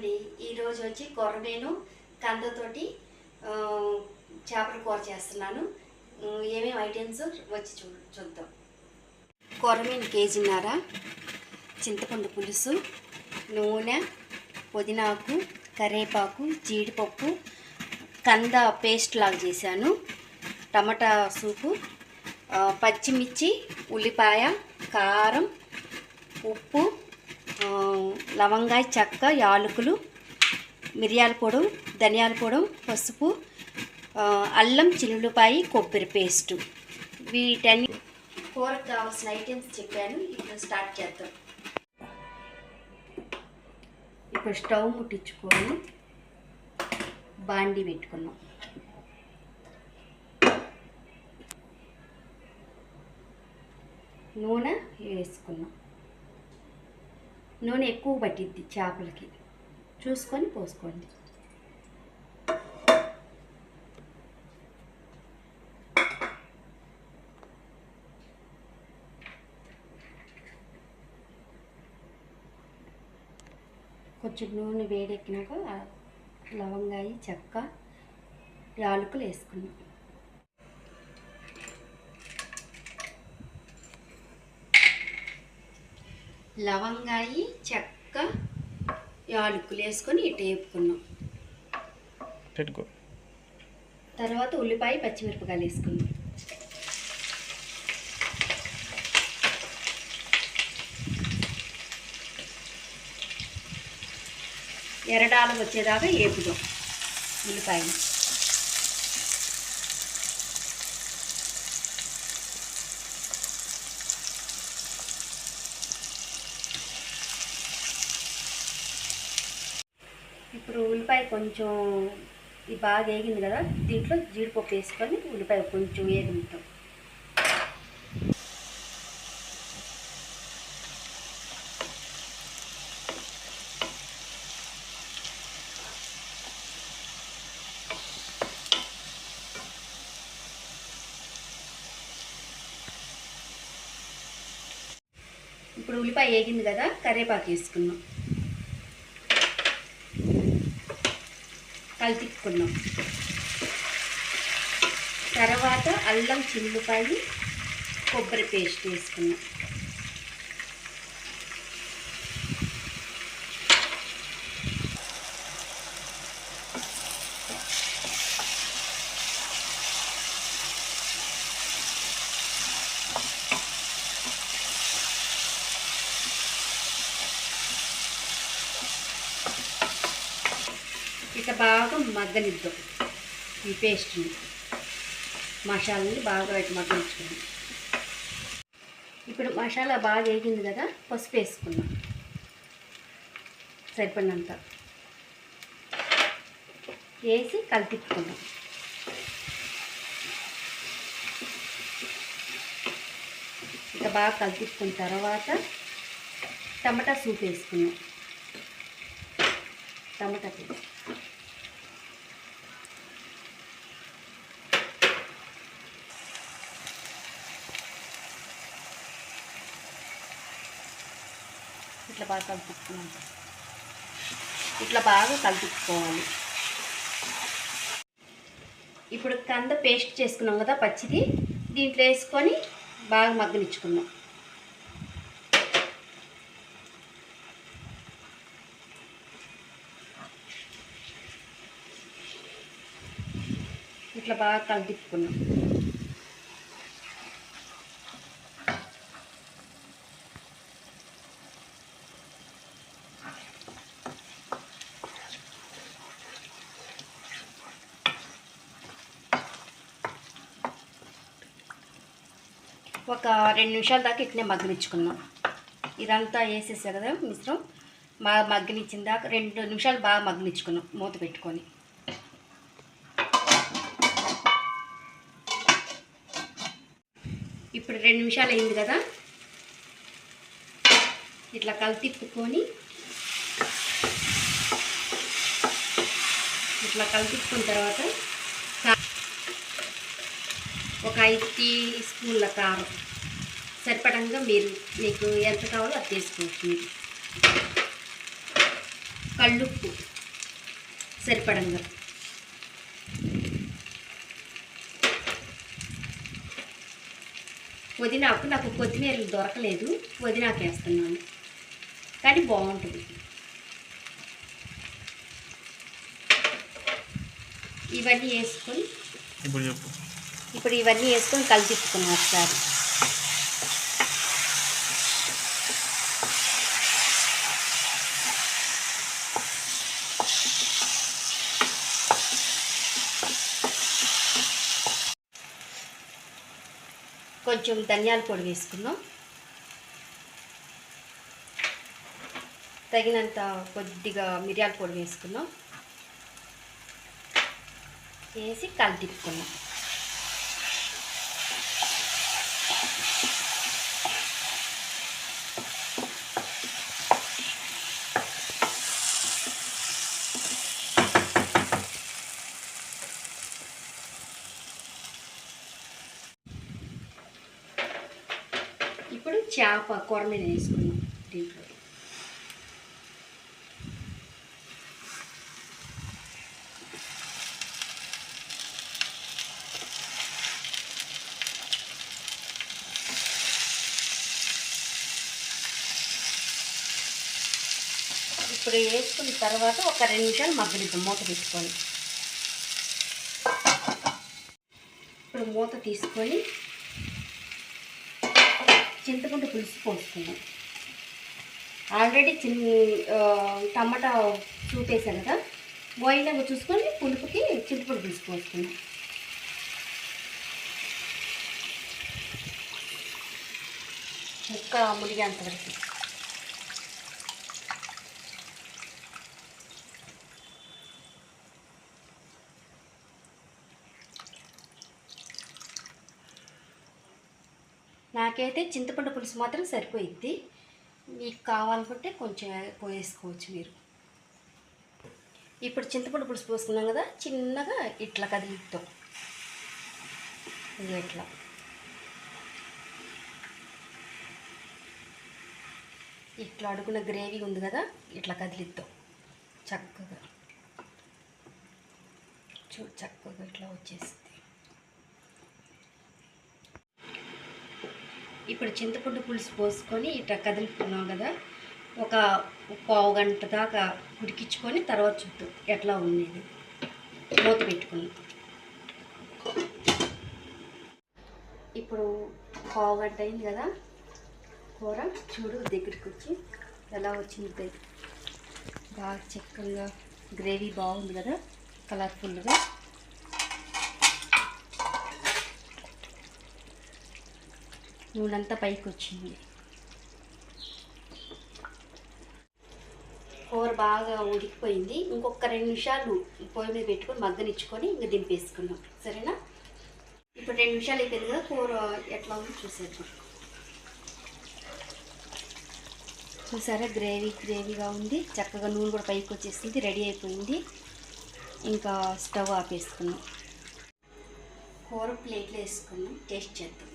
అండి ఈరోజు వచ్చి కొర్రమేను కందతోటి చేపల కూర చేస్తున్నాను. ఏమేమి ఐటమ్స్ వచ్చి చూ చూద్దాం. కొర్రమీను కేజీన్నర చింతపండు పులుసు నూనె పుదీనాకు కరివేపాకు జీడిపప్పు కంద పేస్ట్ లాగా చేశాను. టమాటా సూపు పచ్చిమిర్చి ఉల్లిపాయ కారం ఉప్పు లవంగాయ చెక్క యాలకులు మిరియాల పొడి ధనియాల పొడం పసుపు అల్లం చిల్లుపాయి కొబ్బరి పేస్టు. వీటన్ని కూరకు కావాల్సిన ఐటమ్స్ చెప్పాను. ఇప్పుడు స్టార్ట్ చేద్దాం. ఇప్పుడు స్టవ్ ముట్టించుకొని బాండి పెట్టుకున్నాం. నూనె వేసుకున్నాం. నూనె ఎక్కువ పట్టిద్ది చేపలకి. చూసుకొని పోసుకోండి. కొంచెం నూనె వేడెక్కినాక లవంగాయి చెక్క యాలకులు వేసుకున్నాం లవంగాయి చెక్క యాలకులు వేసుకొని ఇటు వేపుకున్నాం. పెట్టుకో. తర్వాత ఉల్లిపాయ పచ్చిమిరపకాయలు వేసుకున్నాం ఎరడాలు వచ్చేదాకా వేపుదాం ఉల్లిపాయలు ఇప్పుడు ఉల్లిపాయ కొంచెం ఇది బాగా వేగింది కదా దీంట్లో జీడిపప్పు వేసుకొని ఉల్లిపాయ కొంచెం వేగుతాం ఇప్పుడు ఉల్లిపాయ వేగింది కదా కరివేపాకు వేసుకున్నాం కలిపిక్కున్నాం తర్వాత అల్లం చిల్లుపాయి కొబ్బరి పేస్ట్ వేసుకున్నాం. ఇక బాగా మగ్గనిద్దాం ఈ పేస్ట్ని మసాలాని బాగా పెట్టి మగ్గించుకుందాం ఇప్పుడు మసాలా బాగా వేగింది కదా పసుపు వేసుకున్నాం సరిపడినంత. వేసి కలిపిట్టుకున్నాం ఇక బాగా కలిపిట్టుకున్న తర్వాత టమాటా సూప్ వేసుకున్నాం టమాటా పేస్ట్. ఇట్లా బాగా కలుపుకున్నాం ఇట్లా బాగా కలుపుకోవాలి. ఇప్పుడు కంద పేస్ట్ చేసుకున్నాం కదా పచ్చిది. దీంట్లో వేసుకొని బాగా మగ్గనిచ్చుకున్నాం ఇట్లా బాగా కలిపిక్కున్నాం ఒక రెండు నిమిషాల దాకా ఇట్లే మగ్గనిచ్చుకున్నాం. ఇదంతా వేసేసా కదా మిశ్రం? బాగా మగ్గనిచ్చిన దాకా రెండు నిమిషాలు బాగా మగ్గనిచ్చుకున్నాం మూత పెట్టుకొని. ఇప్పుడు రెండు నిమిషాలు అయింది కదా? ఇట్లా కలిపిప్పుకొని ఇట్లా కలిపిప్పుకున్న తర్వాత ఒక ఐదు టీ స్పూన్ల కారం. సరిపడంగా మీరు మీకు ఎంత కావాలో అది తీసుకోవచ్చు. మీరు కళ్ళుప్పు సరిపడంగా. పుదీనాకు నాకు కొత్తిమీర దొరకలేదు పుదీనాకు వేస్తున్నాను. కానీ బాగుంటుంది. ఇవన్నీ వేసుకొని ఇప్పుడు చెప్పు. ఇప్పుడు ఇవన్నీ వేసుకొని కలిపిస్తున్నాం ఒకసారి. కొంచెం ధనియాల పొడి వేసుకుందాం. తగినంత కొద్దిగా మిరియాల పొడి వేసుకుందాం. వేసి కలిపిస్తున్నాం ఇప్పుడు చేప కూర మీద వేసుకున్నాం దీంట్లో. ఇప్పుడు వేసుకున్న తర్వాత ఒక రెండు నిమిషాలు మగ్గనిద్దాం మూత పెట్టుకొని. ఇప్పుడు మూత తీసుకొని చింతపండు పులుసు పోసుకున్నాం. ఆల్రెడీ చిన్న ఆ, టమాటా చూపేసాను కదా బాయిల్గా చూసుకొని పులుపుకి చింతపండు పులుసు పోసుకున్నాం. ముక్క మునిగేంత వరకు. నాకైతే చింతపండు పులుసు మాత్రం సరిపోయిద్ది. మీకు కావాలనుకుంటే కొంచెం పోయేసుకోవచ్చు మీరు. ఇప్పుడు చింతపండు పులుసు పోసుకున్నాం కదా చిన్నగా ఇట్లా కదిలిద్దాం ఇది ఇట్లా ఇట్లా అడుగున గ్రేవీ ఉంది కదా ఇట్లా కదిలిద్దాం చక్కగా. చూ చక్కగా ఇట్లా వచ్చేస్తుంది ఇప్పుడు చింతపండు పులుసు పోసుకొని ఇట్లా కదులుకున్నాం కదా ఒక పావు గంట దాకా ఉడికించుకొని తర్వాత చూద్దాం ఎట్లా ఉండేది మూత పెట్టుకుని ఇప్పుడు పావు గంట అయింది కదా కూర చూడు దగ్గరికి వచ్చి ఎలా వచ్చింది బాగా చక్కగా గ్రేవీ బాగుంది కదా కలర్ఫుల్గా. నూనెంతా పైకి వచ్చింది కూర బాగా ఉడికిపోయింది. ఇంకొక రెండు నిమిషాలు పొయ్యి మీద పెట్టుకొని మగ్గనిచ్చుకొని ఇంక దింపేసుకున్నాం సరేనా? ఇప్పుడు రెండు నిమిషాలు అయిపోయింది కదా కూర ఎట్లా ఉందో చూసేద్దాం. చూసారా? గ్రేవీ గ్రేవీగా ఉంది. చక్కగా నూనె కూడా పైకి వచ్చేసింది రెడీ అయిపోయింది. ఇంకా స్టవ్ ఆపేసుకున్నాం కూర ప్లేట్లో వేసుకున్నాం టేస్ట్ చేద్దాం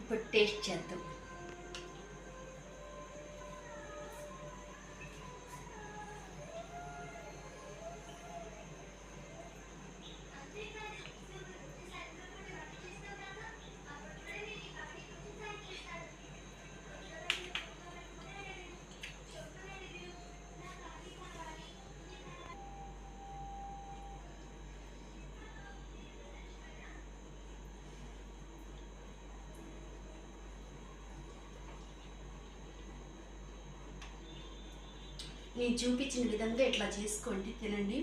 ఇప్పుడు టేస్ట్ చేద్దాం. నేను చూపించిన విధంగా ఇట్లా చేసుకోండి తినండి.